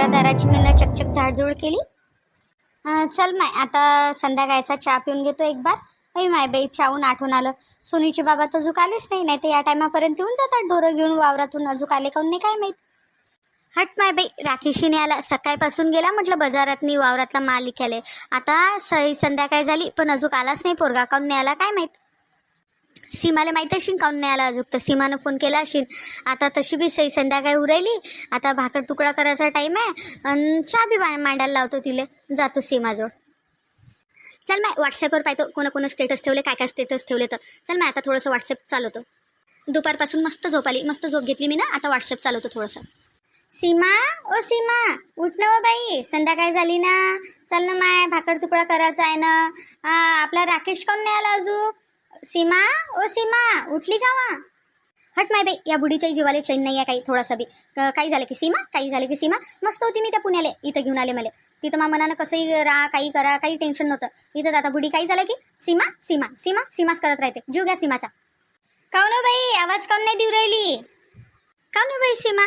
घरादाराची मी चकचक झाडझूड केली. चल माय आता संध्याकाळचा चहा पिऊन घेतो एक बार. नाही माय बाई चाहून आठवण आलं. सोनीचे बाबा तर अजून आलेच नाही नाही तर या टायमापर्यंत येऊन जातात ढोरं घेऊन वावरातून अजून आले काऊन नाही काय माहीत. हट माय बाई राखीशीने आला सकाळपासून गेला म्हटलं बाजारातनी वावरातला माल लिखायला आता सई संध्याकाळ झाली पण अजून आलाच नाही पोरगा काऊन नाही आला काय माहीत. सीमाला माहीत असेल काऊन नाही आला अजून? तर सीमानं फोन केला असेल आता तशी बी सई संध्याकाळी उरायली आता भाकर तुकडा करायचा टाईम आहे. आणि चहा बी मांडायला लावतो तिले. जातो सीमाजवळ. चल माय व्हॉट्सअपवर पाहतो कोणा कोणा स्टेटस ठेवले काय काय स्टेटस ठेवले तर. चल माय आता थोडंसं व्हॉट्सअप चालवतो. दुपारपासून मस्त झोप आली. मस्त झोप घेतली मी ना. आता व्हॉट्सअप चालवतो थोडंसं. सीमा ओ सीमा उठ ना बाई. संध्याकाळ झाली ना. चल ना माय भाकर तुकडा करायचा आहे ना. आपला राकेश कोण नाही आला अजून? सीमा ओ सीमा उठली का वा? हट माय बाई या बुढीच्याही जीवाला चैन नाही आहे काही थोडासा बी. काही झालं की सीमा काही झालं की सीमा. मस्त होती मी त्या पुण्याला इथं घेऊन आले मला. तिथं मा मनानं कसंही राहा काही करा काही टेन्शन नव्हतं. इथं आता बुढी काही झालं की सीमा सीमा सीमा सीमाच करत राहते. जीव घ्या सीमाचा. काऊन हो बाई? आवाज काऊन नाही देऊ राहिली? का ना बाई सीमा?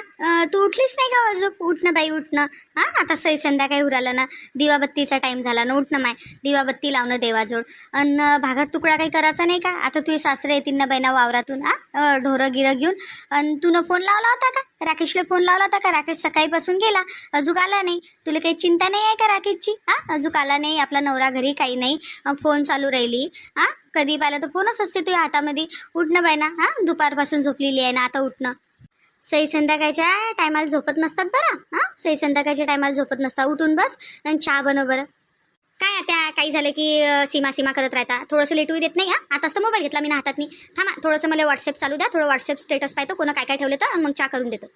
तू उठलीच नाही का अजून उठ ना बाई उठणं हा आता सई संध्याकाळी उरालं ना. दिवाबत्तीचा टाइम झाला ना. उठणं माय. दिवाबत्ती लावणं देवाजवळ. अन भागात तुकडा काही करायचा नाही का? आता तुझे सासरे येतील ना बाईना वावरातून हा? ढोरं गिरं घेऊन. अन तू फोन लावला होता का? राकेशला फोन लावला होता का? राकेश सकाळीपासून गेला. अजून आला नाही. तुला काही चिंता नाही आहे का राकेशची? हा अजून आला नाही. आपला नवरा घरी काही नाही. फोन चालू राहिली. हा कधी पाहिलं तर फोनच असते तुझ्या हातामध्ये. उठणं बाई हा दुपारपासून झोपलेली आहे ना. आता उठणं सई संध्याकाळच्या टायमाला झोपत नसतात बरं. हां? सई संध्याकाळच्या टायमाला झोपत नसतात उठून बस आणि चहा बनव बरं. काय आता काही झालं की अं, सीमा सीमा करत राहता. थोडंसं लेटू देत नाही हा? आताच तर मोबाईल घेतला मी ना हातात थांबा थोडंसं मला व्हॉट्सअप चालू द्या. थोडं व्हॉट्सअप स्टेटस पाहतो. कोणा काय काय ठेवलं तर मग चहा करून देतो.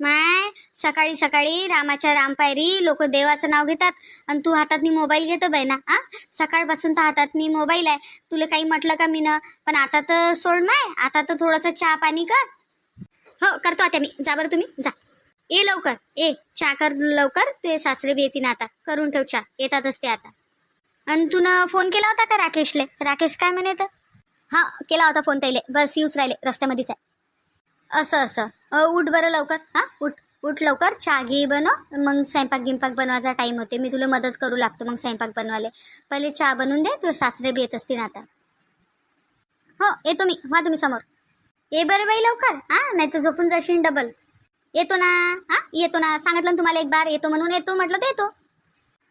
माय सकाळी सकाळी रामाच्या रामपायरी लोक देवाचं नाव घेतात आणि तू हातातनी मोबाईल घेतो बाई ना हा? सकाळपासून तर हातातनी मोबाईल आहे. तुला काही म्हटलं का मी ना पण आता तर सोड नाही आता तर थोडंसं चहा पाणी कर. हो करतो आता मी. जा बरं तुम्ही जा. ये लवकर ए चहा कर लवकर ते सासरे बी येतील आता. करून ठेव चहा. येतातच ते आता. आणि तू फोन केला होता का राकेशले? राकेश काय म्हणे तर? हा केला होता फोन त्याला. बस येऊच राहिले. रस्त्यामध्येच आहे. असं असं. अ, उठ बरं लवकर. हा उठ. उठ लवकर. चहा घे बनव. मग स्वयंपाक गिंपाक बनवायचा टाईम होते. मी तुला मदत करू लागतो मग स्वयंपाक बनवायला. पहिले चहा बनवून दे. तुझे सासरे बी येत असतील आता. हो येतो मी. व्हा तुम्ही समोर. ये बरं बाई लवकर. हा नाही तर झोपून जाशील डबल येतो ना हा येतो ना. सांगितलं ना तुम्हाला एक बार येतो म्हणून येतो म्हटलं तर येतो.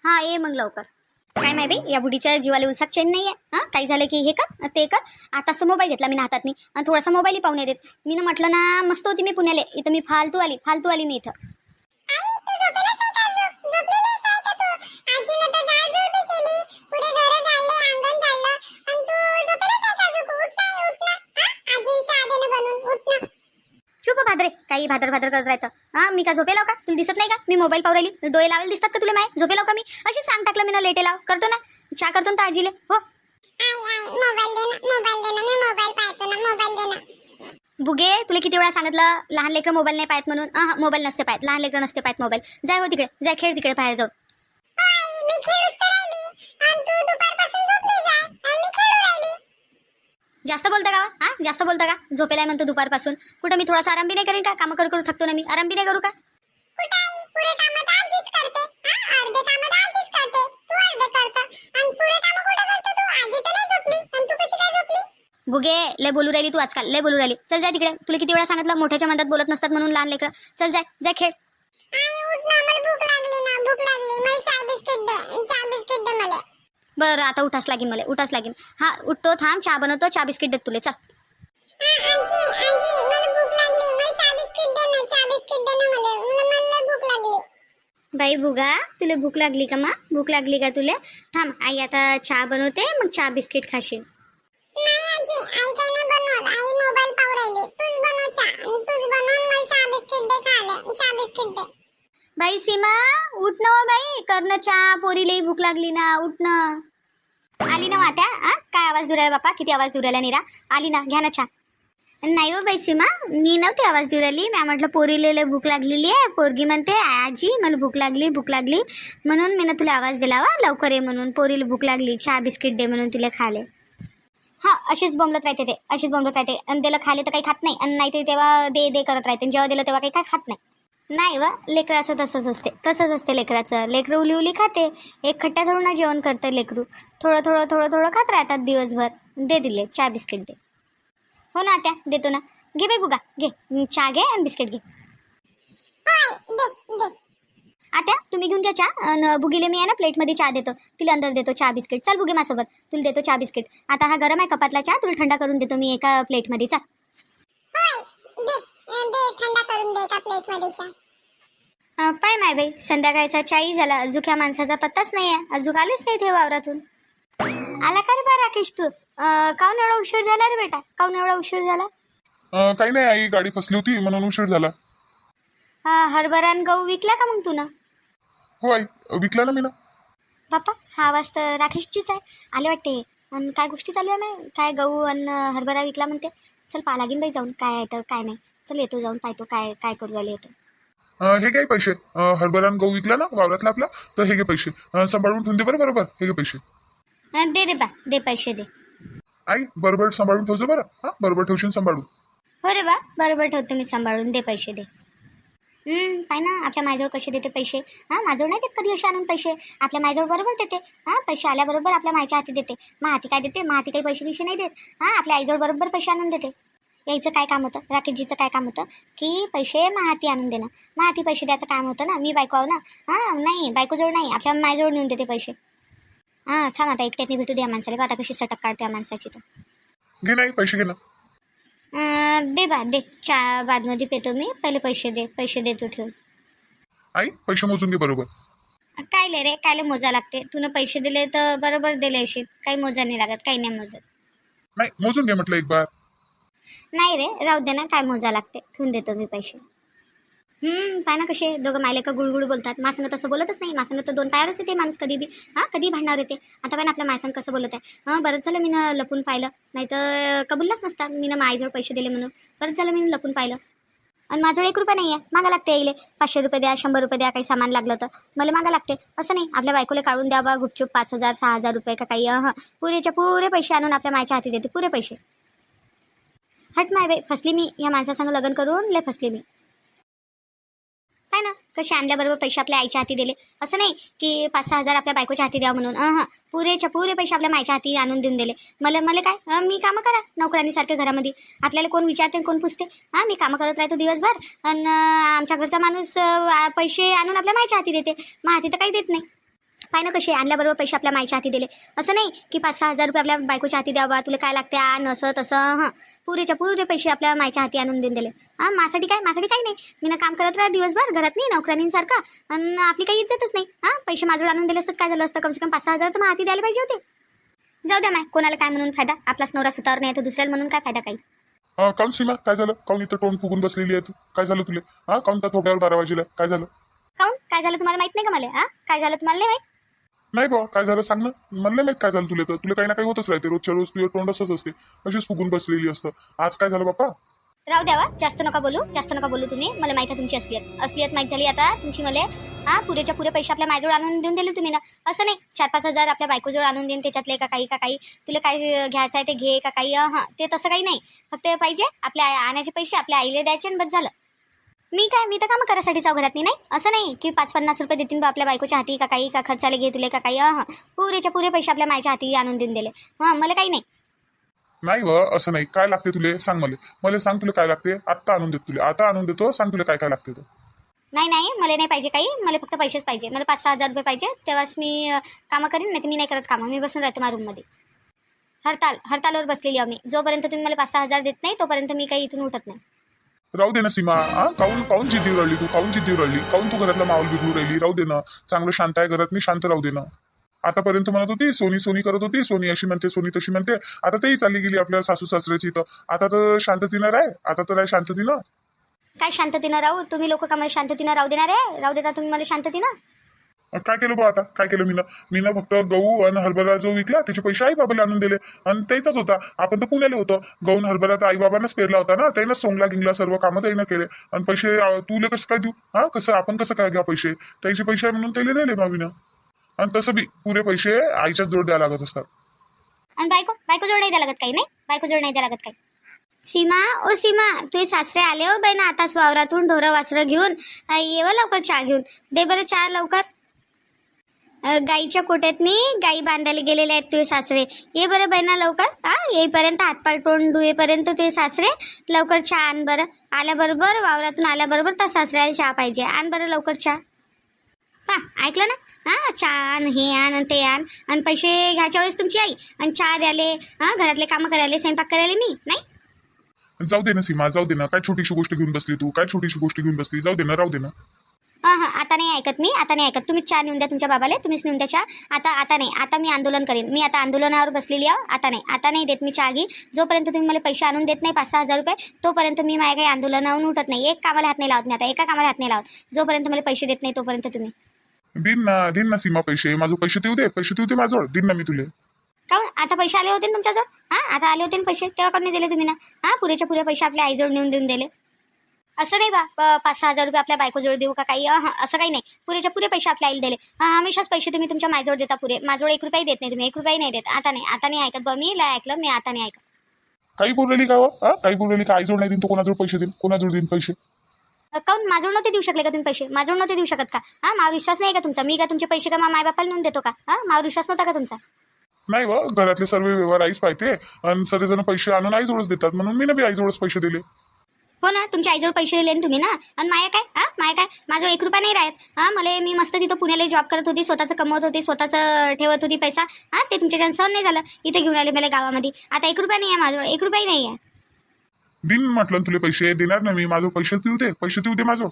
हा ये मग लवकर. काय माहिती या बुढीच्या जीवाला उलसाक चेन नाही आहे हा काही झालं की हे कर ते कर. आताच मोबाईल घेतला मी हातात नाही आणि थोडासा मोबाईलही पाहून येते. मी ना म्हटलं ना मस्त होती मी पुण्याला. इथं मी फालतू आली फालतू आली मी इथं. चुप भादरे काही भादर भादर करत राहतं हा मी का झोपेलाव हो का? तुला दिसत नाही का? मी मोबाईल पाहू राहिली. डोळे लावायला दिसतात का तुला माय? झोपेलाव हो का मी? अशी सांग टाकलं मी ना लेटे लाव. करतो ना? छा करतो ना आजीले हो. बुगे तुला किती वेळा सांगितलं लहान लेकरं मोबाईल नाही पाहत म्हणून? अह, मोबाईल नसते पाहत. लहान लेकरं नसते पाहत मोबाईल जाय हो तिकडे. जाय खेळ तिकडे बाहेर जाऊ. जास्त बोलता का हा? जास्त बोलता का? झोपेला म्हणतो दुपारपासून. कुठं मी थोडासा आराम बी नाही करेन का? काम करू करू थकतो ना मी. आराम बी नाही करू का? बुगे लय बोलू राहिली तू आजकाल. लय बोलू राहिली. चल जाय तिकडे. तुला किती वेळा सांगितलं मोठ्याच्या मनात बोलत नसतात म्हणून लहान लेकरं. चल जाय जाय खेळ. बरं आता उठाच लागेल मला उठाच लागेल. हा उठतो थांब चहा बनवतो चहा बिस्किट देत तुले चल. बाई बुगा तुला भूक लागली का मा? भूक लागली का तुला? थांब आई आता चहा बनवते मग चहा बिस्किट खाशील. बाई सीमा उठ ना हो बाई. करणं चहा पोरीलाही भूक लागली ना उठ ना. आली ना हो मात्या आ काय आवाज दुरायला बापा? किती आवाज दुरायला निरा? आली ना घ्या ना चहा. नाही हो बाई सीमा मी नव्हती आवाज देऊ राहिली मी म्हटलं पोरीला भूक लागलेली आहे. पोरगी म्हणते आजी मला भूक लागली भूक लागली. म्हणून मी ना तुला आवाज दिला वा लवकर ये म्हणून. पोरीला भूक लागली चहा बिस्किट दे म्हणून तिला खाले. हा अशीच बोंबलत राहते ते असेच बोंबलत राहते. आणि त्याला खाले तर काही खात नाही. आणि नाही ते तेव्हा दे दे करत राहते. आणि जेव्हा दिलं तेव्हा काही काय खात नाही. नाही व लेकराचं तसंच असते. तसंच असते लेकराचं. लेकरं उली उली खाते. एक खट्ट्या थोडं ना जेवण करतं लेकरू. थोडं थोडं थोडं थोडं खात राहतात दिवसभर. दे दिले चहा बिस्किट दे. हो ना त्या देतो ना. घे बाई बुगा घे. चहा घे आणि बिस्किट घे. आता तुम्ही घेऊन घ्या चहा. आणि बुगीले मी आहे ना प्लेटमध्ये चहा देतो. तिला अंदर देतो चहा बिस्किट. चल बुगे माझ्यासोबत. तुला देतो चहा बिस्किट. आता हा गरम आहे कपातला चहा तुला थंडा करून देतो मी एका प्लेटमध्ये. चाल. अं, पाय माय बाई संध्याकाळचा चाई झाला. अजून ह्या माणसाचा पत्ताच नाही आहे अजून आलेच नाही ते वावरातून. आला का रे बा राकेश तू? अं, काहून एवढा उशीर झाला रे बेटा? काहून एवढा उशीर झाला? अं, काही नाही आई गाडी फसली होती. म्हणून उशीर झाला. हा हरभरा आणि गहू विकला का मग तू ना हो आई. विकला ना मी ना बाप्पा हा आवाज तर राकेशचीच आहे. आले वाटते. आणि काय गोष्टी चालू आहे ना काय गहू आणि हरभरा विकला म्हणते. चल पहा लागीन बाई जाऊन. काय आहे तर काय नाही. चल येतो जाऊन पाहतो काय काय करू राहिले येतो अं, हे घे पैसे. अं, हरभरा आणि गहू विकला ना वावरातला आपला तर हे घे पैसे. अं, सांभाळून ठेवून दे बरं बरोबर? हे घे पैसे. अं, दे दे बा दे पैसे दे. आई बरोबर सांभाळून ठेवજો बरं. हां बरोबर ठेवशील सांभाळून. हो रे बा बरोबर ठेवतो मी सांभाळून दे पैसे दे. हम्म, पाय ना आपल्या माझ्याजवळ कसे देते पैसे? हां माझ्याजवळ नाही देत कधी असे आणून पैसे? आपल्या माझ्याजवळ बरोबर देते. हां पैसे आल्याबरोबर आपल्या मायच्या हाती देते. मा हाती काय देते? मा हाती काही पैसे बिशे नाही देत. हां आपल्या आईजवळ बरोबर पैसे आणून देते. यायचं काय काम होतं? राकेशजीचं काय काम होतं? की पैसे मा हाती आणून देणं. मा हाती पैसे द्यायचं काम होतं ना? मी बायको आहो ना? हां नाही बायकोजवळ नाही. आपल्या माझ्याजवळ नेऊन देते पैसे. हां सांग आता एकट्यातनी भेटू द्या माणसाला. आता कशी सटक काढते माणसाची तर घे नाही पैसे घे ना. अं, दे बा दे. चहा बादमध्ये पेतो मी. पहिले पैसे दे पैसे देतो ठेवून आई पैसे मोजून घे बरोबर. काय ले रे काय मोजा लागते? तुला पैसे दिले तर बरोबर दिले अशी काही मोजा नाही लागत काही नाही मोजत. नाही मोजून घे म्हटलं एक बार. नाही रे राहू दे ना काय मोजा लागते. ठेवून देतो मी पैसे. हम्म पाय ना कसे दोघं मायले का गुळगुळ बोलतात. मासनं तसं बोलतच नाही. मासनं तर दोन पायावरच येते माणूस कधी बी. हां कधी भांडणार येते आता पण आपल्या मायसंग कसं बोलत आहे. हां बरंच झालं मी ना लपून पाहिलं. नाही तर कबुललाच नसता. मी ना माईजवळ पैसे दिले म्हणून. बरंच झालं मी लपून पाहिलं. आणि माझं एक रुपये नाही आहे मागा लागते यायले. पाचशे रुपये द्या शंभर रुपये द्या काही सामान लागलं तर. मला मागा लागते. असं नाही. आपल्या बायकोला काढून द्या बा गुपचूप पाच हजार सहा हजार रुपये का काही. हां पुरेच्या पुरे पैसे आणून आपल्या मायच्या हाती देते. पुरे पैसे. हट माय बाई फसली मी. या माणसासंग लग्न करून लय फसली मी. काय ना कसे आणल्याबरोबर पैसे आपल्या आईच्या हाती दिले. असं नाही की पाच सहा हजार आपल्या बायकोच्या हाती द्या म्हणून. हां पुरेच्या पुरे पैसे आपल्या मायच्या हाती आणून देऊन दिले. मला मला काय? मी कामं करा नोकरांनीसारख्या घरामध्ये. आपल्याला कोण विचारते कोण पुसते? हां मी कामं करत राहतो दिवसभर. आणि आमच्या घरचा माणूस पैसे आणून आपल्या मायच्या हाती देते. मग हाती तर काही देत नाही. पाय ना कसे? आणल्याबरोबर पैसे आपल्या मायच्या हाती दिले. असं नाही की पाच सहा हजार रुपये आपल्या बायकोच्या हाती द्यावा तुला काय लागते आण असं तसं हां. पुरेच्या पुरे पैसे आपल्या मायच्या हाती आणून देऊन दिले. हां माझ्यासाठी काय? माझ्यासाठी काही नाही. मी ना काम करत राहा दिवसभर घरात नाही नोकरांसारखा आणि आपली काही इज्जतच नाही हां. पैसे माझ्यावर आणून दिले असतात काय झालं असतं? कमसे कम पाच सहा हजार तर मग हाती द्यायला पाहिजे होते. जाऊ द्या माय कोणाला काय म्हणून फायदा? आपलाच नवरा सुतावर नाही तर दुसऱ्याला म्हणून काय फायदा काही? अं, काऊन सीमा? काय झालं? काऊन इथं तोंड फुगून बसलेली आहे तू? काय झालं तुला? हां काऊन त्या थोड्यावर बारा वाजेला? काय झालं? काऊन? काय झालं तुम्हाला माहीत नाही का मला हां? काय झालं तुम्हाला नाही माहीत? नाही बा काय झालं सांग ना. म्हणलं नाही काय झालं तुला तर. तुला काही ना काही होतच राहते. रोजच्या रोज तुझं तोंड असंच असते. अशीच फुगून बसलेली असतं. आज काय झालं बाप्पा? राहू द्यावा जास्त नका बोलू जास्त नका बोलू तुम्ही. मला माहिती आहे तुमची असलियत. असलियत माहीत झाली आता तुमची मला. हा पुरेच्या पुरे पैसे आपल्या माझ्याजवळ आणून देऊन दिले तुम्ही ना. असं नाही चार पाच हजार आपल्या बायकोजवळ आणून देईन त्याच्यातले का काही का काही. तुला काय घ्यायचं आहे ते घे का काही. हां ते तसं काही नाही. फक्त पाहिजे आपल्या आणायचे पैसे आपल्या आईला द्यायचे आणि बस झालं. मी काय मी तर कामं करायसाठी जाऊ घरात नाही असं नाही की पाच पन्नास रुपये देतील बा आपल्या बायकोच्या हाती का काही का खर्चाला घे तुले का काही. हां पुरेच्या पुरे पैसे आपल्या मायच्या हाती आणून देऊन दिले. हां मला काही नाही. नाही व असं नाही. काय लागते तुले? सांग मला. मला सांग तुला काय लागते? आत्ता आणून देतो तुला. आता आणून देतो सांग तुला काय काय लागते तर नाही नाही. मला नाही पाहिजे काही. मला फक्त पैसेच पाहिजे. मला पाच सहा हजार रुपये पाहिजे. तेव्हाच मी अं, कामं करीन नाही तर मी नाही करत कामं. मी बसून राहते माझ्या रूममध्ये हरताल हरतालवर बसलेली आहो मी. जोपर्यंत तुम्ही मला पाच सहा हजार देत नाही तोपर्यंत मी काही इथून उठत नाही. राहू दे ना सीमा. हा? काऊन काऊन जिद्दी राहिली तू? काऊन जिद्दीवर राहिली? काऊन तू घरातला माहोल बिघडू राहिली? राहू दे ना. चांगलं शांत आहे घरात मी शांत राहू दे ना. आतापर्यंत म्हणत होती सोनी सोनी करत होती सोनी अशी म्हणते सोनी तशी म्हणते. आता तेही चालली गेली आपल्या सासू सासऱ्याची तर आता तर शांततीनं राय. आता तर आहे शांततीनं. काय शांततेनं राहू? तुम्ही लोक का मला शांततेनं राहू देणार आहे? राहू देता तुम्ही मला शांततेनं. काय केलं बा आता? काय केलं मी मी ना फक्त गहू आणि हरभरा जो विकला त्याचे पैसे आई बाबाला आणून दिले. आणि त्याचाच होता. आपण तर पुण्याला होतो. गहू आणि हरभरा तर आई बाबांनाच पेरला होता ना? त्यानंच सोंगला गिंगला सर्व कामं त्यानं केले. आणि पैसे तुला तुले कसं काय देऊ? हा कसं आपण कसं काय घ्या पैसे? त्याचे पैसे म्हणून त्याला दिले मीनं आणि तसं बी पुरे पैसे आईच्याच जोड द्यायला लागत असतात. आणि बायको बायको जोड नाही द्या लागत काही नाही? बायको जोड नाही द्या लागत काही? सीमा ओ सीमा तुझे सासरे आले हो बाई ना आताच वावरातून ढोरं वासरं घेऊन अ, लवकर चहा घेऊन. दे बरं चहा लवकर. गाईच्या कोट्यातनी गाई बांधायला गेलेले आहेत तुझे सासरे. ये बरं बहिणा लवकर. हा येईपर्यंत हातपाय तोंड धुवेपर्यंत तुझे सासरे. लवकर चहा आण बरं. आल्याबरोबर वावरातून आल्याबरोबर त्या सासऱ्याला चहा पाहिजे. आण बरं लवकर चहा. हा ऐकलं ना? हा छान आण हे आण आणि ते आण. आणि पैसे घ्यायच्या वेळेस तुमची आई. आणि चहा द्याले हा घरातले कामं करायला स्वयंपाक करायला मी. नाही? जाऊ दे ना सीमा जाऊ दे ना. काय छोटीशी गोष्ट घेऊन बसली तू? काय छोटीशी गोष्ट घेऊन बसली? जाऊ दे ना राहू दे ना. हां हां आता नाही ऐकत मी आता नाही ऐकत. तुम्हीच चहा नेऊन द्या तुमच्या बाबाला तुम्हीच नेऊन द्या चहा. आता आता नाही आता मी आंदोलन करेन. मी आता आंदोलनावर बसलेली आहे आता नाही. आता नाही देत मी चहा घे. जोपर्यंत तुम्ही मला पैसे आणून देत नाही पाच सहा हजार रुपये तोपर्यंत मी माझ्या काही आंदोलनावरून उठत नाही. एक कामाला हात नाही लावत नाही आता एका कामाला हात नाही लावत. जोपर्यंत मला पैसे देत नाही तोपर्यंत तुम्ही. दिन ना दिन ना सीमा पैसे. माझं पैसे देऊ दे पैसे देऊ दे माझ्याजवळ. दिन ना मी तुले. काऊन? आता पैसे आले होते ना तुमच्याजवळ? हां आता आले होते ना पैसे? तेव्हा कोणी दिले तुम्ही ना? हां पुरेच्या पुरे पैसे आपल्या आईजवळ नेऊन देऊन दिले. असं नाही बा पाच सहा हजार रुपये आपल्या बायकोजवळ देऊ का काही? असं काही नाही. पुरेच्या पुरे पैसे आपल्या आईला दिले. हां हमेशाच पैसे तुम्ही तुमच्या माझ्याजवळ देता पुरे. माझ्याजवळ एक रुपयाही देत नाही तुम्ही. एक रुपयाही नाही देत. आता नाही. आता नाही ऐकत बा मी. ऐकलं मी आता नाही ऐकत. काही बोललेली का हो? काही बोललेली का? आईजवळ नाही देईन तो कोणाजवळ पैसे देईन? कोणाजवळ देईन पैसे? काऊन माझ्याजवळ नव्हते देऊ शकले का तुम्ही पैसे? माझ्याजवळ नव्हते देऊ शकत का? हां माझा विश्वास नाही का तुमचा? मी का तुमचे पैसे का माय बापाला नेऊन देतो का? हां माझा विश्वास नव्हता का तुमचा? नाही व घरातले सर्व व्यवहार आईच पाहते. आणि सर्वजण पैसे आणून आईजवळच देतात. म्हणून मी ना बी आईजवळच पैसे दिले. हो ना तुमच्या आईजवळ पैसे दिले तुम्ही ना? आणि माया काय? हां? माया काय? माझं एक रुपया नाही राहत. हां मला मी मस्त तिथं पुण्याला जॉब करत होती स्वतःचं कमवत होती स्वतःचं ठेवत होती पैसा. हां ते तुमच्याच्यानं सहन नाही झालं. इथे घेऊन आले मला गावामध्ये. आता एक रुपया नाही आहे माझ्याजवळ एक रुपयाही नाही आहे. दिन म्हटलं तुले पैसे देणार ना मी माझं पैसे देऊ दे पैसे देऊ दे माझं.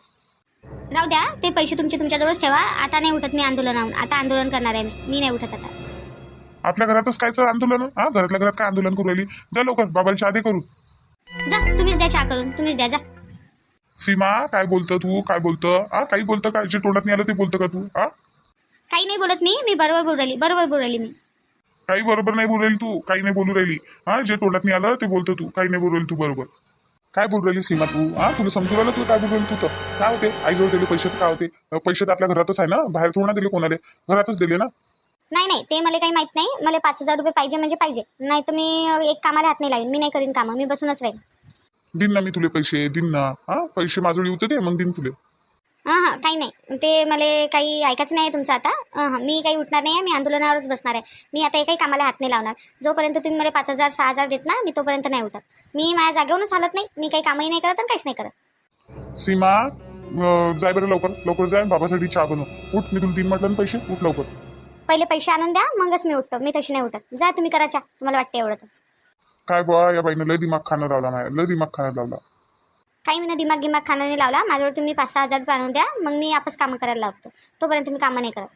राहू द्या ते पैसे तुमचे तुमच्याजवळच ठेवा. आता नाही उठत मी आंदोलनाहून. आता आंदोलन करणार आहे मी. नाही उठत आता. आपल्या घरातच कायचं आंदोलन? हा घरातल्या घरात काय आंदोलन करू राहिली? जा लवकर बाबाला आधी करू जा तुम्हीच द्या चहा करून तुम्हीच द्या जा. सीमा काय बोलतं तू? काय बोलतं? हा काही बोलतं काय जे तोंडात नाही आलं ते बोलतं का तू? हा काही नाही बोलत मी मी बरोबर बोलू राहिली बरोबर बोलू राहिली मी. काही बरोबर नाही बोलू राहिली तू काही नाही बोलू राहिली. हा जे तोंडात नाही आलं ते बोलतो तू काही नाही बोलू राहिली तू बरोबर. काय बोलू राहिली सीमा तू? हा तुला समजू राहिलं तू काय बोलू राहिली तू तर? काय होते? आईजवळ दिले पैसे तर काय होते? पैसे तर आपल्या घरातच आहे ना? बाहेर थोडं ना दिले कोणाला? घरातच दिले ना? नाही नाही ते मला काही माहीत नाही. मला पाच हजार रुपये पाहिजे म्हणजे पाहिजे. नाही तर मी एक कामाला हात नाही लावीन. मी नाही करीन कामं. मी बसूनच राहीन. दिन ना मी तुले पैसे. दिन ना. हा? पैसे माझं येऊ दे मग दिन तुले. हां हां काही नाही. ते मला काही ऐकायचं नाही आहे तुमचं आता. हां हां मी काही उठणार नाही आहे. मी आंदोलनावरच बसणार आहे. मी आता एकाही कामाला हात नाही लावणार. जोपर्यंत तुम्ही मला पाच हजार सहा हजार देत ना मी तोपर्यंत नाही उठत. मी माझ्या जागेवरूनच हालत नाही. मी काही कामही नाही करत आणि काहीच नाही करत. सीमा अं, जाय बरं लवकर. लवकर जाय बाबासाठी चहा बनव. उठ मी तुला तीन म्हटलं ना पैसे. उठ लवकर. पहिले पैसे आणून द्या मगच मी उठतो. मी तशी नाही उठत. जा तुम्ही करा चहा. तुम्हाला वाटते एवढं तर. काय बुवा या बाईनं लय दिमाग खाणं लावला माझ्या लय दिमाग खाणं लावला. काही मी दिमाग गिमाग खाणं नाही लावला. माझ्यावर तुम्ही पाच सहा हजार रुपये आणून द्या. मग मी आपस कामं करायला लागतो तोपर्यंत मी कामं नाही करत.